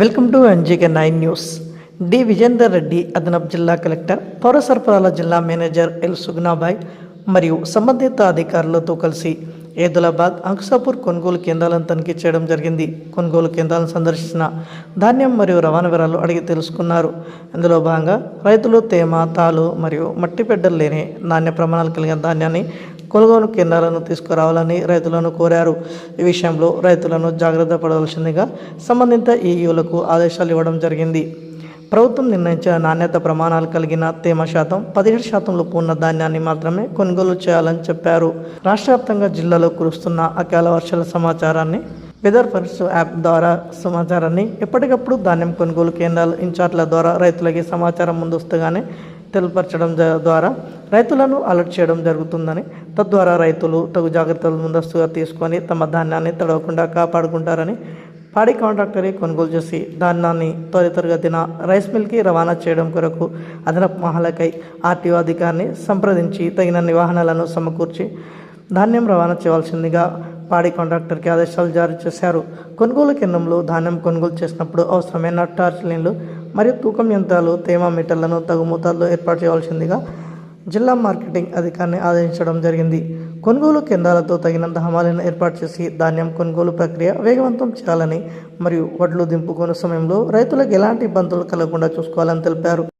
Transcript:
Welcome to NGK nine news. D. Vijender Reddy అదనపు జిల్లా collector పౌర సరఫరాల జిల్లా మేనేజర్ ఎల్. సుగ్నాబాయ్ మరియు సంబంధిత అధికారులతో కలిసి ఏదులాబాద్ అంకుసాపూర్ కొనుగోలు కేంద్రాలను తనిఖీ చేయడం జరిగింది. కొనుగోలు కేంద్రాలను సందర్శించిన ధాన్యం మరియు రవాణా వివరాలు అడిగి తెలుసుకున్నారు. ఇందులో భాగంగా రైతులు తేమ తాలు మరియు మట్టి పెడ్డలు లేని నాణ్య ప్రమాణాలు కలిగిన ధాన్యాన్ని కొనుగోలు కేంద్రాలను తీసుకురావాలని రైతులను కోరారు. ఈ విషయంలో రైతులను జాగ్రత్త పడవలసిందిగా సంబంధిత ఈఈలకు ఆదేశాలు ఇవ్వడం జరిగింది. ప్రభుత్వం నిర్ణయించిన నాణ్యత ప్రమాణాలు కలిగిన తేమ శాతం పదిహేడు శాతంలోపు ఉన్న ధాన్యాన్ని మాత్రమే కొనుగోలు చేయాలని చెప్పారు. రాష్ట్ర వ్యాప్తంగా జిల్లాలో కురుస్తున్న అకాల వర్షాల సమాచారాన్ని వెదర్ ఫర్స్ యాప్ ద్వారా సమాచారాన్ని ఎప్పటికప్పుడు ధాన్యం కొనుగోలు కేంద్రాల ఇన్ఛార్జ్ల ద్వారా రైతులకి సమాచారం ముందస్తుగానే తెలియపరచడం జ- ద్వారా రైతులను అలర్ట్ చేయడం జరుగుతుందని తద్వారా రైతులు తగు జాగ్రత్తలు ముందస్తుగా తీసుకొని తమ ధాన్యాన్ని తడవకుండా కాపాడుకుంటారని పాడి కాంట్రాక్టరే కొనుగోలు చేసి ధాన్యాన్ని త్వరితగతిన రైస్ మిల్కి రవాణా చేయడం కొరకు అదనపు మహలకై ఆర్టీఓ అధికారిని సంప్రదించి తగిన నివాహనలను సమకూర్చి ధాన్యం రవాణా చేయవలసిందిగా పాడి కాంట్రాక్టర్కి ఆదేశాలు జారీ చేశారు. కొనుగోలు కేంద్రంలో ధాన్యం కొనుగోలు చేసినప్పుడు అవసరమైన టార్చ్ లైన్లు మరియు తూకం యంత్రాలు తేమ మీటర్లను తగు మోతాదులో ఏర్పాటు చేయవలసిందిగా జిల్లా మార్కెటింగ్ అధికారిని ఆదేశించడం జరిగింది. కొనుగోలు కేంద్రాలతో తగినంత హమాలను ఏర్పాటు చేసి ధాన్యం కొనుగోలు ప్రక్రియ వేగవంతం చేయాలని మరియు వడ్లు దింపుకునే సమయంలో రైతులకు ఎలాంటి ఇబ్బందులు కలగకుండా చూసుకోవాలని తెలిపారు.